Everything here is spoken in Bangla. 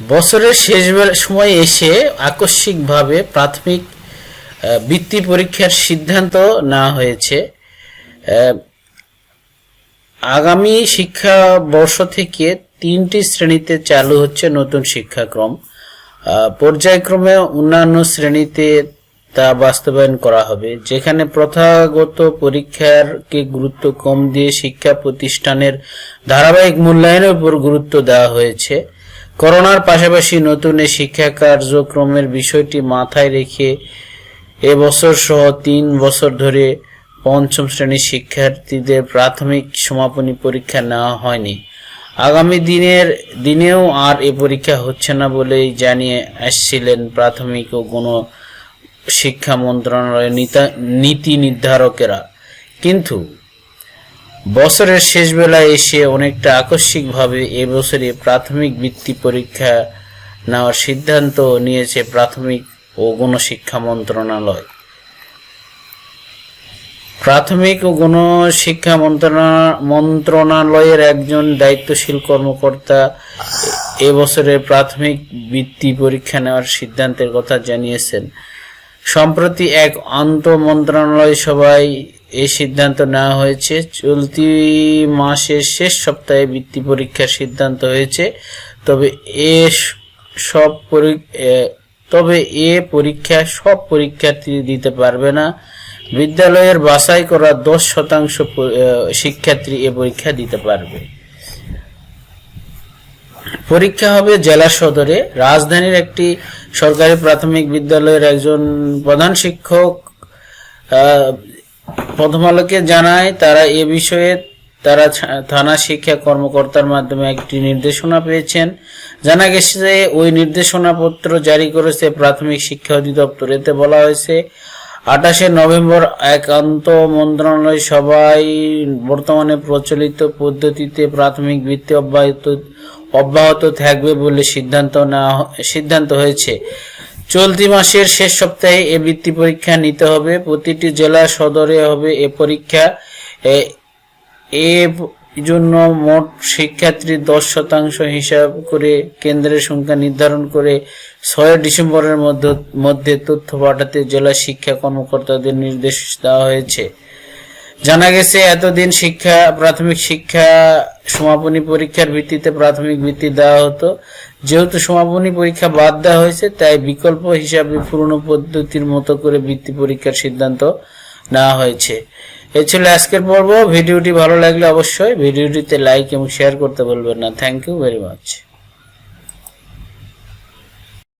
বছরের শেষ সময় এসে আকস্মিকভাবে প্রাথমিক বৃত্তি পরীক্ষার সিদ্ধান্ত নেওয়া হয়েছে। আগামী শিক্ষাবর্ষ থেকে তিনটি শ্রেণীতে চালু হচ্ছে নতুন শিক্ষাক্রম। পর্যায়ক্রমে অন্যান্য শ্রেণীতে তা বাস্তবায়ন করা হবে, যেখানে প্রথাগত পরীক্ষারকে গুরুত্ব কম দিয়ে শিক্ষা প্রতিষ্ঠানের ধারাবাহিক মূল্যায়নের উপর গুরুত্ব দেওয়া হয়েছে। করোনার পাশাপাশি নতুন এই শিক্ষা কার্যক্রমের বিষয়টি মাথায় রেখে এবছর সহ তিন বছর ধরে পঞ্চম শ্রেণির শিক্ষার্থীদের প্রাথমিক সমাপনী পরীক্ষা নেওয়া হয়নি। আগামী দিনের, দিনেও আর এ পরীক্ষা হচ্ছে না বলেই জানিয়ে আসছিলেন প্রাথমিক ও গণ শিক্ষা মন্ত্রণালয়ের নিতা- নীতি নির্ধারকেরা। কিন্তু বছরের শেষ বেলায় এসে অনেকটা আকস্মিকভাবে এবছরে প্রাথমিক বৃত্তি পরীক্ষা নেওয়ার সিদ্ধান্ত নিয়েছে প্রাথমিক ও গণশিক্ষা মন্ত্রণালয়। প্রাথমিক ও গণশিক্ষা মন্ত্রণা- মন্ত্রণালয়ের একজন দায়িত্বশীল কর্মকর্তা এ- এবছরের প্রাথমিক বৃত্তি পরীক্ষা নেওয়ার সিদ্ধান্তের কথা জানিয়েছেন। সম্প্রতি এক আন্ত মন্ত্রণালয় সভায় এই সিদ্ধান্ত নেওয়া হয়েছে। চলতি মাসের শেষ সপ্তাহে বৃত্তি পরীক্ষার সিদ্ধান্ত হয়েছে। তবে এ সব তবে এ পরীক্ষা সব পরীক্ষার্থী দিতে পারবে না। বিদ্যালয়ের বাছাই করা দশ শতাংশ শিক্ষার্থী এ পরীক্ষা দিতে পারবে। পরীক্ষা হবে জেলা সদরে। রাজধানীর একটি সরকারি প্রাথমিক বিদ্যালয়ের একজন প্রধান শিক্ষক প্রথম আলোকে জানায়, তারা এ বিষয়ে তারা থানা শিক্ষা কর্মকর্তার মাধ্যমে একটি নির্দেশনা পেয়েছেন। জানা গেছে যে, ওই নির্দেশনাপত্র জারি করেছে প্রাথমিক শিক্ষা অধিদপ্তর। এতে বলা হয়েছে, আঠাশে নভেম্বর একান্ত মন্ত্রণালয় সবাই বর্তমানে প্রচলিত পদ্ধতিতে প্রাথমিক বৃত্তি অব্যাহত অব্যাহত থাকবে বলে সিদ্ধান্ত নেওয়া সিদ্ধান্ত হয়েছে। চলতি মাসের শেষ সপ্তাহে এ বৃত্তি পরীক্ষা নিতে হবে। প্রতিটি জেলা সদরে হবে এ পরীক্ষা। এ- জন্য মোট শিক্ষার্থীর দশ শতাংশ হিসাব করে কেন্দ্রের সংখ্যা নির্ধারণ করে ছয় ডিসেম্বরের মধ্যে তথ্য পাঠাতে জেলা শিক্ষা কর্মকর্তাদের নির্দেশ দেওয়া হয়েছে। জানা গেছে, এতদিন শিক্ষা, প্রাথমিক শিক্ষা সমাপনী পরীক্ষার ভিত্তিতে প্রাথমিক বৃত্তি দেওয়া হতো। যেহেতু সমাপনী পরীক্ষা বাদ দেওয়া হয়েছে, তাই বিকল্প হিসাবে পুরনো পদ্ধতির মতো করে বৃত্তি পরীক্ষার সিদ্ধান্ত নেওয়া হয়েছে। এ ছিল আজকের পর্ব। ভিডিওটি ভালো লাগলে অবশ্যই ভিডিওটিতে লাইক এবং শেয়ার করতে বলবেন না। Thank you very much